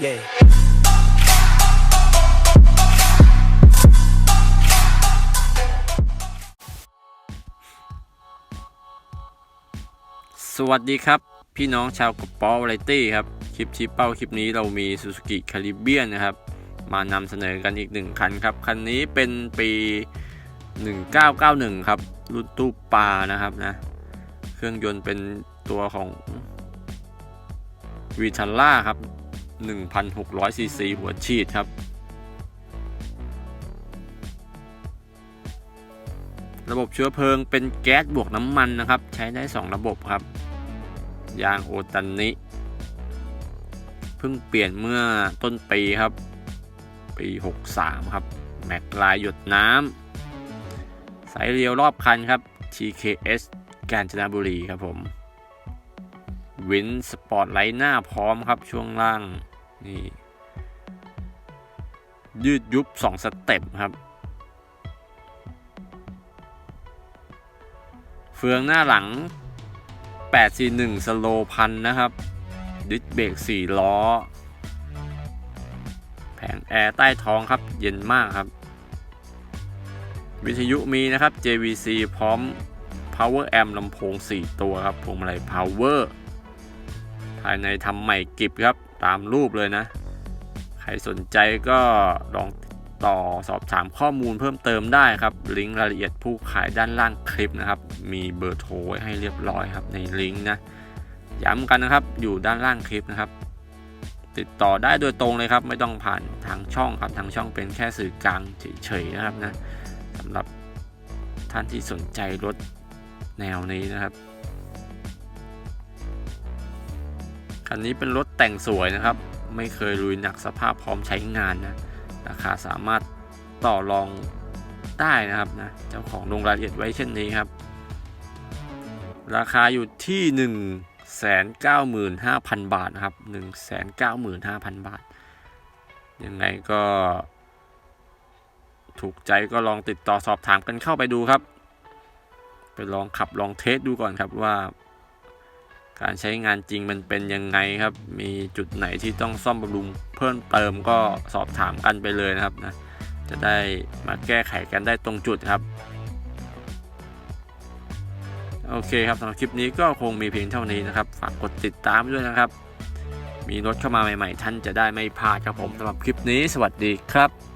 Yeah. สวัสดีครับ พี่น้องชาวกระป๋อวไรตี้ครับ คลิปชี้เป้าคลิปนี้เรามี Suzuki Caribbean นะครับ มานำเสนอกันอีกหนึ่งคันครับ คันนี้เป็นปี 1991 ครับ รุ่นตู้ปลานะครับนะ เครื่องยนต์เป็นตัวของวีทัลล่าครับ 1,600ซีซีหัวฉีดครับ ระบบเชื้อเพลิงเป็นแก๊สบวกน้ำมันนะครับ ใช้ได้ 2 ระบบครับ ยางโอตันนิเพิ่งเปลี่ยนเมื่อต้นปีครับ ปี 63 ครับ แม็กลายหยดน้ำสายเรียวรอบคันครับ TKS กาญจนบุรีครับผมวินสปอร์ตไลท์หน้าพร้อมครับช่วงล่าง นี่ ยืดยุบ2สเต็ปครับ เฟืองหน้าหลัง 841 สโลพันนะครับ ดิสเบรก4 ล้อ แผงแอร์ใต้ท้องครับ เย็นมากครับ วิทยุมีนะครับ JVC พร้อม Power Amp ลำโพง 4 ตัวครับพวงมาลัย Power ภายในทำใหม่กิบครับ ตามรูปเลยนะ ใครสนใจก็ลองต่อสอบถามข้อมูลเพิ่มเติมได้ครับ ลิงก์รายละเอียดผู้ขายด้านล่างคลิปนะครับ มีเบอร์โทรให้เรียบร้อยครับในลิงก์นะ ย้ำกันนะครับอยู่ด้านล่างคลิปนะครับ ติดต่อได้โดยตรงเลยครับ ไม่ต้องผ่านทางช่องครับทางช่องเป็นแค่สื่อกลางเฉยๆนะครับนะสำหรับท่านที่สนใจรถแนวนี้นะครับคันนี้เป็นรถ แต่งสวยนะครับ ไม่เคยลุยหนักสภาพพร้อมใช้งานนะ ราคาสามารถต่อรองได้นะครับนะ เจ้าของลงรายละเอียดไว้เช่นนี้ครับ ราคาอยู่ที่ 1 9 5 0 0 0 บาทนะครับ 1 9 5 0 0 0 บาท ยังไงก็ถูกใจก็ลองติดต่อสอบถามกันเข้าไปดูครับ ไปลองขับลองเทสดูก่อนครับว่า การใช้งานจริงมันเป็นยังไงครับ มีจุดไหนที่ต้องซ่อมบำรุงเพิ่มเติมก็สอบถามกันไปเลยนะครับนะ จะได้มาแก้ไขกันได้ตรงจุดครับ โอเคครับสำหรับคลิปนี้ก็คงมีเพียงเท่านี้นะครับ ฝากกดติดตามด้วยนะครับ มีรถเข้ามาใหม่ๆ ท่านจะได้ไม่พลาดครับผมสำหรับคลิปนี้ สวัสดีครับ